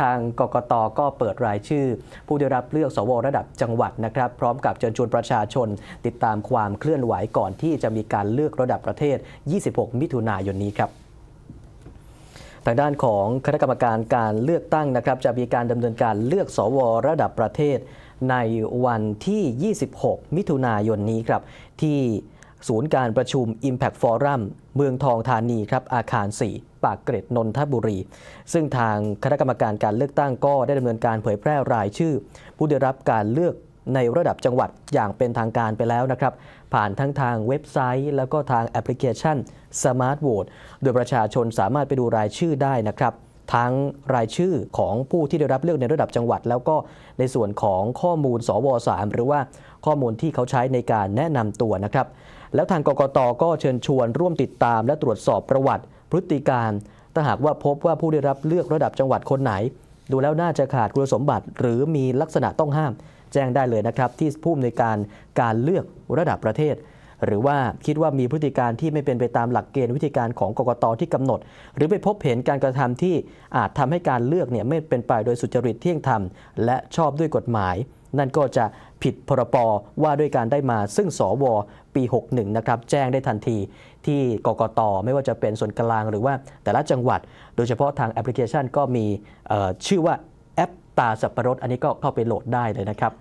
ทางกกตก็เปิดรายชื่อ ผู้ได้รับเลือกสวระดับจังหวัดนะครับ พร้อมกับเชิญชวนประชาชน ติดตามความเคลื่อนไหวก่อนที่จะมีการเลือกระดับประเทศ 26 มิถุนายนนี้ครับทางด้านของคณะกรรมการการเลือกตั้งนะครับ จะมีการดำเนินการเลือกสวระดับประเทศ ในวันที่ 26 มิถุนายนนี้ครับที่ ศูนย์การประชุม Impact Forum เมืองทองธานีครับอาคาร 4 ปากเกร็ดนนทบุรี ซึ่งทางคณะกรรมการการเลือกตั้งก็ได้ดำเนินการเผยแพร่รายชื่อ ผู้ได้รับการเลือกในระดับจังหวัดอย่างเป็นทางการไปแล้วนะครับ ผ่านทั้งทางเว็บไซต์ แล้วก็ทางแอปพลิเคชัน Smart Vote โดยประชาชนสามารถไปดูรายชื่อได้นะครับ ทั้งรายชื่อของผู้ที่ได้รับเลือกในระดับจังหวัด แล้วก็ในส่วนของข้อมูลสว3หรือว่าข้อมูลที่เขาใช้ในการแนะนำตัวนะครับ แล้วทางกกตก็เชิญชวนร่วมติดตาม และตรวจสอบประวัติ พฤติการ ถ้าหากว่าพบว่าผู้ได้รับเลือกระดับจังหวัดคนไหน ดูแล้วน่าจะขาดคุณสมบัติ หรือมีลักษณะต้องห้าม แจ้งได้เลยนะครับ ที่ผู้อำนวยการการเลือกระดับประเทศ หรือว่าคิดว่ามีพฤติการที่ไม่เป็นไปตามหลักเกณฑ์วิธีการของกกตที่กำหนด หรือไปพบเห็นการกระทำที่อาจทำให้การเลือกเนี่ยไม่เป็นไปโดยสุจริตเที่ยงธรรมและชอบด้วยกฎหมาย นั่นก็จะผิดพรปว่าด้วยการได้มาซึ่งสวปี 61 นะครับ แจ้งได้ทันทีที่กกตไม่ว่าจะเป็นส่วนกลางหรือว่าแต่ละจังหวัด โดยเฉพาะทางแอปพลิเคชันก็มีชื่อว่าแอปตาสับปะรดอันนี้ก็เข้าไปโหลดได้เลยนะครับ